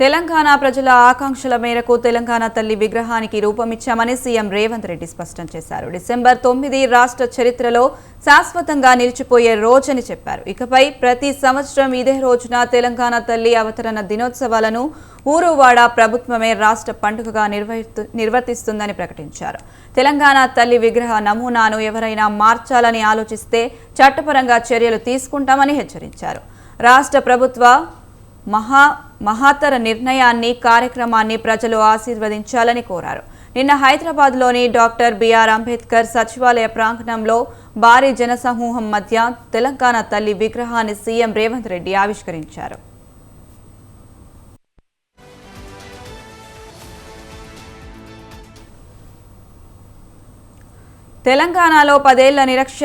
తెలంగాణ ప్రజల ఆకాంక్షల మేరకు తెలంగాణ తల్లి విగ్రహానికి రూపమిచ్చామని సీఎం రేవంత్ రెడ్డి స్పష్టం చేశారు. డిసెంబర్ తొమ్మిది రాష్ట్ర చరిత్రలో శాశ్వతంగా నిలిచిపోయే రోజని చెప్పారు. ఇకపై ప్రతి సంవత్సరం ఇదే రోజున తెలంగాణ తల్లి అవతరణ దినోత్సవాలను ఊరువాడ ప్రభుత్వమే రాష్ట్ర పండుగగా నిర్వర్తిస్తుందని ప్రకటించారు. తెలంగాణ తల్లి విగ్రహ నమూనాను ఎవరైనా మార్చాలని ఆలోచిస్తే చట్టపరంగా చర్యలు తీసుకుంటామని హెచ్చరించారు. రాష్ట్ర ప్రభుత్వ మహా మహాతర నిర్ణయాన్ని కార్యక్రమాన్ని ప్రజలు ఆశీర్వదించాలని కోరారు. నిన్న హైదరాబాద్లోని డాక్టర్ బిఆర్ అంబేద్కర్ సచివాలయ ప్రాంగణంలో భారీ జనసమూహం మధ్య తెలంగాణ తల్లి విగ్రహాన్ని సీఎం రేవంత్ రెడ్డి ఆవిష్కరించారు. తెలంగాణలో పదేళ్ళ నిరక్ష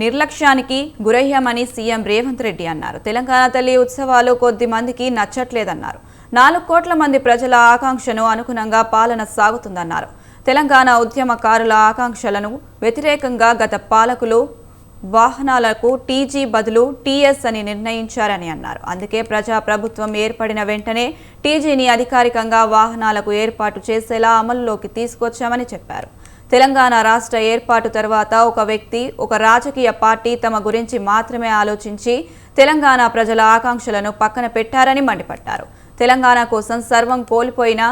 నిర్లక్ష్యానికి గురయ్యామని సీఎం రేవంత్ రెడ్డి అన్నారు. తెలంగాణ తల్లి ఉత్సవాలు కొద్ది మందికి నచ్చట్లేదన్నారు. నాలుగు కోట్ల మంది ప్రజల ఆకాంక్షను అనుగుణంగా పాలన సాగుతుందన్నారు. తెలంగాణ ఉద్యమకారుల ఆకాంక్షలను వ్యతిరేకంగా గత పాలకులు వాహనాలకు టీజీ బదులు టీఎస్ అని నిర్ణయించారని అన్నారు. అందుకే ప్రజా ప్రభుత్వం ఏర్పడిన వెంటనే టీజీని అధికారికంగా వాహనాలకు ఏర్పాటు చేసేలా అమలులోకి తీసుకొచ్చామని చెప్పారు. తెలంగాణ రాష్ట్ర ఏర్పాటు తర్వాత ఒక వ్యక్తి ఒక రాజకీయ పార్టీ తమ గురించి మాత్రమే ఆలోచించి తెలంగాణ ప్రజల ఆకాంక్షలను పక్కన పెట్టారని మండిపడ్డారు. తెలంగాణ కోసం సర్వం కోల్పోయిన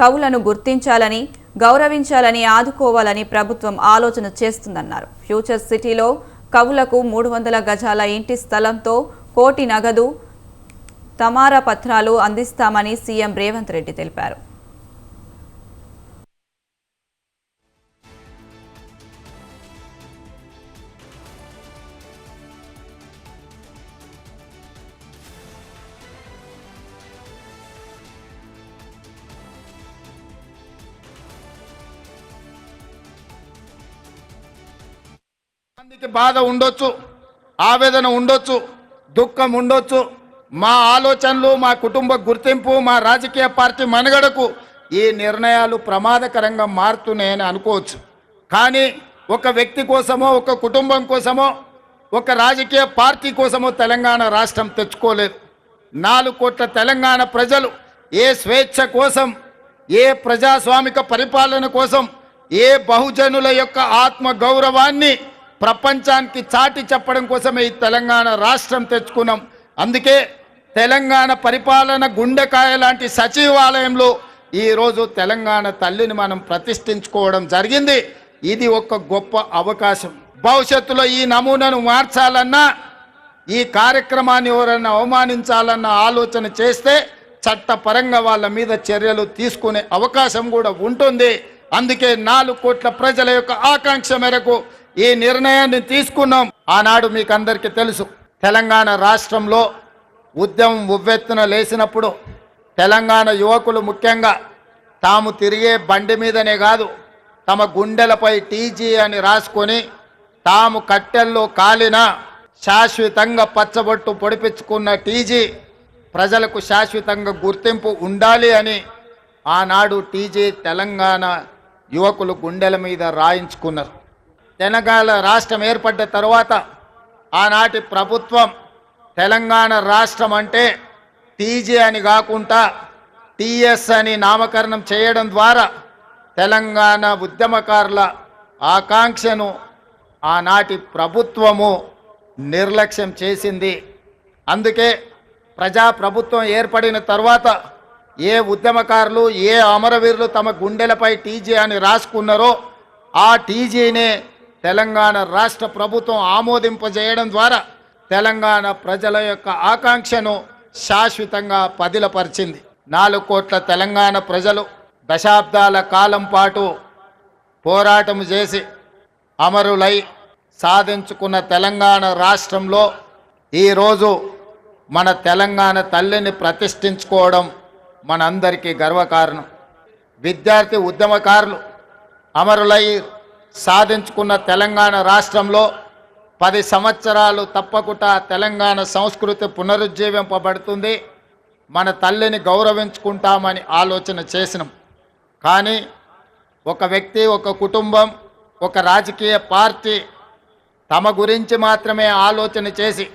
కవులను గుర్తించాలని గౌరవించాలని ఆదుకోవాలని ప్రభుత్వం ఆలోచన చేస్తుందన్నారు. ఫ్యూచర్ సిటీలో కవులకు మూడు వందల గజాల ఇంటి స్థలంతో కోటి నగదు తమారా పత్రాలు అందిస్తామని సీఎం రేవంత్ రెడ్డి తెలిపారు. మందికి బాధ ఉండొచ్చు ఆవేదన ఉండొచ్చు దుఃఖం ఉండొచ్చు. మా ఆలోచనలు మా కుటుంబ గుర్తింపు మా రాజకీయ పార్టీ మనుగడకు ఈ నిర్ణయాలు ప్రమాదకరంగా మారుతున్నాయని అనుకోవచ్చు. కానీ ఒక వ్యక్తి కోసమో ఒక కుటుంబం కోసమో ఒక రాజకీయ పార్టీ కోసమో తెలంగాణ రాష్ట్రం తెచ్చుకోలేదు. నాలుగు కోట్ల తెలంగాణ ప్రజలు ఏ స్వేచ్ఛ కోసం ఏ ప్రజాస్వామిక పరిపాలన కోసం ఏ బహుజనుల యొక్క ఆత్మ గౌరవాన్ని ప్రపంచానికి చాటి చెప్పడం కోసమే ఈ తెలంగాణ రాష్ట్రం తెచ్చుకున్నాం. అందుకే తెలంగాణ పరిపాలన గుండెకాయ లాంటి సచివాలయంలో ఈరోజు తెలంగాణ తల్లిని మనం ప్రతిష్ఠించుకోవడం జరిగింది. ఇది ఒక గొప్ప అవకాశం. భవిష్యత్తులో ఈ నమూనాను మార్చాలన్నా ఈ కార్యక్రమాన్ని ఎవరైనా అవమానించాలన్న ఆలోచన చేస్తే చట్టపరంగా వాళ్ళ మీద చర్యలు తీసుకునే అవకాశం కూడా ఉంటుంది. అందుకే నాలుగు కోట్ల ప్రజల యొక్క ఆకాంక్ష మేరకు ఈ నిర్ణయాన్ని తీసుకున్నాం. ఆనాడు మీకు అందరికీ తెలుసు. తెలంగాణ రాష్ట్రంలో ఉద్యమం ఉవ్వెత్తున లేచినప్పుడు తెలంగాణ యువకులు ముఖ్యంగా తాము తిరిగే బండి మీదనే కాదు తమ గుండెలపై టీజీ అని రాసుకొని తాము కట్టెల్లో కాలిన శాశ్వతంగా పచ్చబొట్టు పొడిపించుకున్న టీజీ ప్రజలకు శాశ్వతంగా గుర్తింపు ఉండాలి అని ఆనాడు టీజీ తెలంగాణ యువకులు గుండెల మీద రాయించుకున్నారు. తెలంగాణ రాష్ట్రం ఏర్పడ్డ తర్వాత ఆనాటి ప్రభుత్వం తెలంగాణ రాష్ట్రం అంటే టీజీ అని కాకుండా టీఎస్ అని నామకరణం చేయడం ద్వారా తెలంగాణ ఉద్యమకారుల ఆకాంక్షను ఆనాటి ప్రభుత్వము నిర్లక్ష్యం చేసింది. అందుకే ప్రజాప్రభుత్వం ఏర్పడిన తర్వాత ఏ ఉద్యమకారులు ఏ అమరవీరులు తమ గుండెలపై టీజీ అని రాసుకున్నారో ఆ టీజీనే తెలంగాణ రాష్ట్ర ప్రభుత్వం ఆమోదింపజేయడం ద్వారా తెలంగాణ ప్రజల యొక్క ఆకాంక్షను శాశ్వతంగా పదిలపరిచింది. నాలుగు కోట్ల తెలంగాణ ప్రజలు దశాబ్దాల కాలం పాటు పోరాటం చేసి అమరులై సాధించుకున్న తెలంగాణ రాష్ట్రంలో ఈరోజు మన తెలంగాణ తల్లిని ప్రతిష్ఠించుకోవడం మనందరికీ గర్వకారణం. విద్యార్థి ఉద్యమకారులు అమరులై సాధించుకున్న తెలంగాణ రాష్ట్రంలో పది సంవత్సరాలు తప్పకుండా తెలంగాణ సంస్కృతి పునరుజ్జీవింపబడుతుంది. మన తల్లిని గౌరవించుకుంటామని ఆలోచన చేసినాం. కానీ ఒక వ్యక్తి ఒక కుటుంబం ఒక రాజకీయ పార్టీ తమ గురించి మాత్రమే ఆలోచన చేసి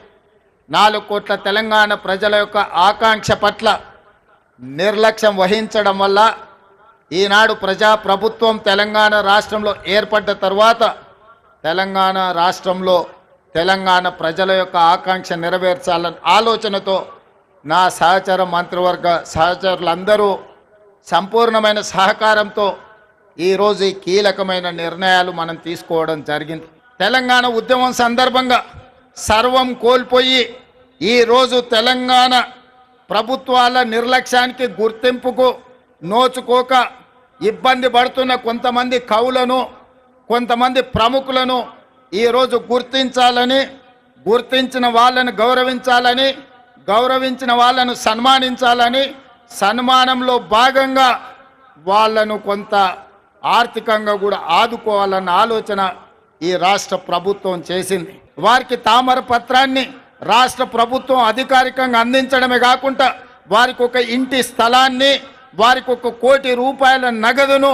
నాలుగు కోట్ల తెలంగాణ ప్రజల యొక్క ఆకాంక్ష పట్ల నిర్లక్ష్యం వహించడం వల్ల ఈనాడు ప్రజాప్రభుత్వం తెలంగాణ రాష్ట్రంలో ఏర్పడ్డ తర్వాత తెలంగాణ రాష్ట్రంలో తెలంగాణ ప్రజల యొక్క ఆకాంక్ష నెరవేర్చాలన్న ఆలోచనతో నా సహచర మంత్రివర్గ సహచరులందరూ సంపూర్ణమైన సహకారంతో ఈరోజు ఈ కీలకమైన నిర్ణయాలు మనం తీసుకోవడం జరిగింది. తెలంగాణ ఉద్యమం సందర్భంగా సర్వం కోల్పోయి ఈరోజు తెలంగాణ ప్రభుత్వాల నిర్లక్ష్యానికి గుర్తింపుకు నోచుకోక ఇబ్బంది పడుతున్న కొంతమంది కవులను కొంతమంది ప్రముఖులను ఈరోజు గుర్తించాలని గుర్తించిన వాళ్ళను గౌరవించాలని గౌరవించిన వాళ్ళను సన్మానించాలని సన్మానంలో భాగంగా వాళ్ళను కొంత ఆర్థికంగా కూడా ఆదుకోవాలన్న ఆలోచన ఈ రాష్ట్ర ప్రభుత్వం చేసింది. వారికి తామర పత్రాన్ని రాష్ట్ర ప్రభుత్వం అధికారికంగా అందించడమే కాకుండా వారికి ఒక ఇంటి స్థలాన్ని వారికి ఒక కోటి రూపాయల నగదును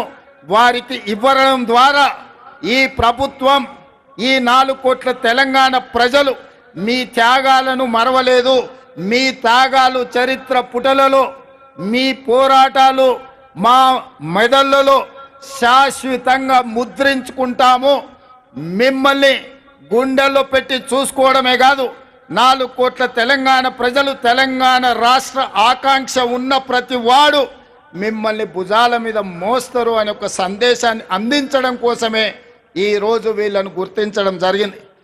వారికి ఇవ్వడం ద్వారా ఈ ప్రభుత్వం ఈ నాలుగు కోట్ల తెలంగాణ ప్రజలు మీ త్యాగాలను మరవలేదు. మీ త్యాగాలు చరిత్ర పుటలలో మీ పోరాటాలు మా మెదళ్ళలో శాశ్వతంగా ముద్రించుకుంటాము. మిమ్మల్ని గుండెల్లో పెట్టి చూసుకోవడమే కాదు నాలుగు కోట్ల తెలంగాణ ప్రజలు తెలంగాణ రాష్ట్ర ఆకాంక్ష ఉన్న ప్రతి వాడు మిమ్మల్ని భుజాల మీద మోస్తారు అనే ఒక సందేశాన్ని అందించడం కోసమే ఈరోజు వీళ్ళను గుర్తించడం జరిగింది.